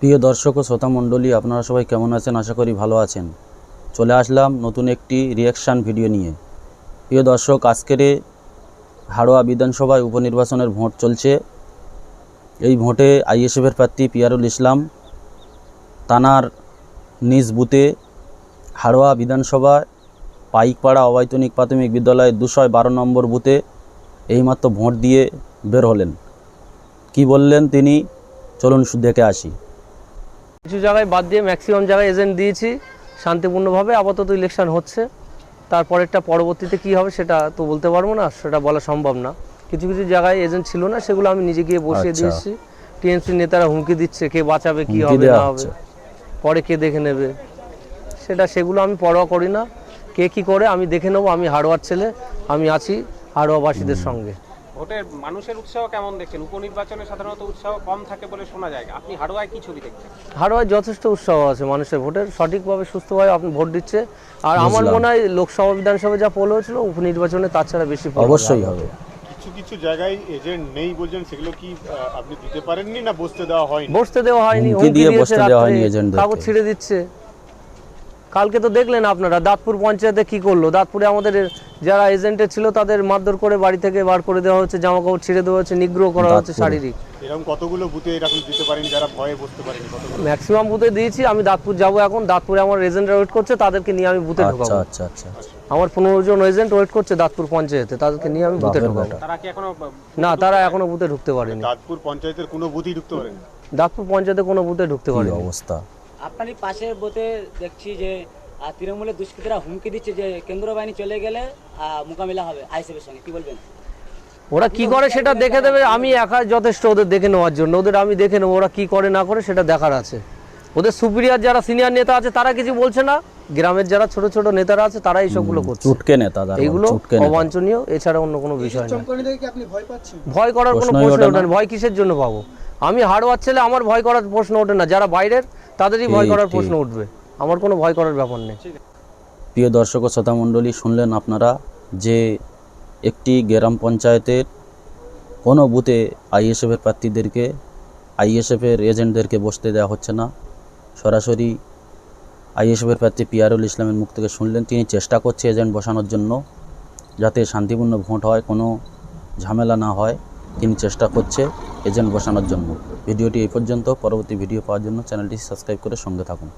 প্রিয় দর্শক ও শ্রোতা মণ্ডলী, আপনারা সবাই কেমন আছেন? আশা করি ভালো আছেন। চলে আসলাম নতুন একটি রিয়াকশান ভিডিও নিয়ে। প্রিয় দর্শক, আজকের হাড়োয়া বিধানসভায় উপনির্বাচনের ভোট চলছে। এই ভোটে আইএসএফের প্রার্থী পিয়ারুল ইসলাম তানার নিজ বুথে হাড়োয়া বিধানসভায় পাইকপাড়া অবৈতনিক প্রাথমিক বিদ্যালয়ের দুশো বারো নম্বর বুথে এইমাত্র ভোট দিয়ে বের হলেন। কি বললেন তিনি? চলুন দেখে আসি। কিছু জায়গায় বাদ দিয়ে ম্যাক্সিমাম জায়গায় এজেন্ট দিয়েছি শান্তিপূর্ণভাবে আপাতত ইলেকশন হচ্ছে। তারপরেরটা পরবর্তীতে কি হবে সেটা তো বলতে পারব না সেটা বলা সম্ভব না। কিছু কিছু জায়গায় এজেন্ট ছিল না সেগুলো আমি নিজে গিয়ে বসিয়ে আচ্ছা। দিয়েছি। টিএমসি নেতারা হুমকি দিচ্ছে কে বাঁচাবে কি হবে না হবে। পরে কে দেখে নেবে? সেটা সেগুলো আমি পরোয়া করি না। কে কি করে আমি দেখে নেব আমি হাড়োয়ার ছেলে আমি আছি হাড়োয়াবাসীদের সঙ্গে। ভোটের মানুষের উৎসাহ কেমন দেখছেন? উপনির্বাচনে সাধারণত উৎসাহ কম থাকে বলে শোনা যায়। আপনি হাড়োয়ায় কি ছবি দেখছেন? হাড়োয়ায় যথেষ্ট উৎসাহ আছে মানুষের ভোটের। সঠিকভাবে সুস্থভাবে আপনি ভোট দিচ্ছে। আর আমার মনে হয় লোকসভা বিধানসভায় যা পোল হয়েছিল উপনির্বাচনে তাছাড়া বেশি অবশ্যই হবে। কিছু কিছু জায়গায় এজেন্ট নেই বলছেন সেগুলো কি আপনি দিতে পারেননি না বসতে দেওয়া হয়নি? বসতে দেওয়া হয়নি হুমকি দিয়ে বসতে দেওয়া হয়নি এজেন্টদেরকে। কাগজ ছিঁড়ে দিচ্ছে। কালকে তো দেখলেন আপনারা দাঁতপুর পঞ্চায়েতে কি করল? দাঁতপুরে আমাদের যারা এজেন্টে ছিল তাদের মারধর করে বাড়ি থেকে বার করে দেওয়া হচ্ছে জামা কাপড় ছিঁড়ে দেওয়া হচ্ছে নিগ্রহ করা হচ্ছে শারীরিক। এরকম কতগুলো বুথে এরকম দিতে পারেনি যারা ভয়ে বসতে পারেনি? কতগুলো? ম্যাক্সিমাম বুথে দিয়েছি আমি দাঁতপুর যাব এখন দাঁতপুরে আমার এজেন্টরা ওয়েট করছে তাদেরকে নিয়ে আমি বুথে ঢোকাবো। আচ্ছা আচ্ছা আচ্ছা। আমার পনেরো জন এজেন্ট ওয়েট করছে দাঁতপুর পঞ্চায়েতে তাদেরকে নিয়ে আমি বুথে ঢোকাবো। তারা কি এখনও না তারা এখনও বুথে ঢুকতে পারেনি। দাঁতপুর পঞ্চায়েতের কোনো বুথই ঢুকতে পারেনি? দাঁতপুর পঞ্চায়েতে কোনো বুথে ঢুকতে পারেনি। অবস্থা? আপনারই পাশের বোতে দেখছি যে তৃণমূলের দুষ্কৃতীরা হুমকি দিচ্ছে যে কেন্দ্র বাহিনী চলে গেলে মোকাবিলা হবে আইসিএফের সঙ্গে। কি বলবেন? ওরা কি করে সেটা দেখে দেবে? আমি একা যথেষ্ট ওদের দেখে নেওয়ার জন্য। ওদের আমি দেখে নেব ওরা কি করে না করে সেটা দেখার আছে। ওদের সুপিরিয়ার যারা সিনিয়র নেতা আছে তারা কিছু বলছে না? গ্রামের যারা ছোট ছোট নেতারা আছে তারা এইসবগুলো করছে। চুটকে নেতা তার এইগুলো অবাঞ্ছনীয়। এছাড়া অন্য কোনো বিষয় না চমকানি দেখে কি আপনি ভয় করার কোনো প্রশ্ন ওঠে ভয় কিসের জন্য পাবো? আমি হাড়োয়ার ছেলে আমার ভয় করার প্রশ্ন ওঠে না। যারা বাইরের তাদেরই ভয় করার প্রশ্ন উঠবে। আমার কোনো ভয় করার ব্যাপার নেই। প্রিয় দর্শক ও শ্রোতা মণ্ডলী শুনলেন আপনারা যে একটি গ্রাম পঞ্চায়েতের কোনো বুথে আইএসএফের প্রার্থীদেরকে আইএসএফের এজেন্টদেরকে বসতে দেওয়া হচ্ছে না। সরাসরি আইএসএফের প্রার্থী পিয়ারুল ইসলামের মুখ থেকে শুনলেন। তিনি চেষ্টা করছে এজেন্ট বসানোর জন্য যাতে শান্তিপূর্ণ ভোট হয় কোনো ঝামেলা না হয়। তিনি চেষ্টা করছে। এজেন্ট বসানোর জন্য। ভিডিওটি এই পর্যন্ত। পরবর্তী ভিডিও পাওয়ার জন্য চ্যানেলটি সাবস্ক্রাইব করে সঙ্গে থাকুন।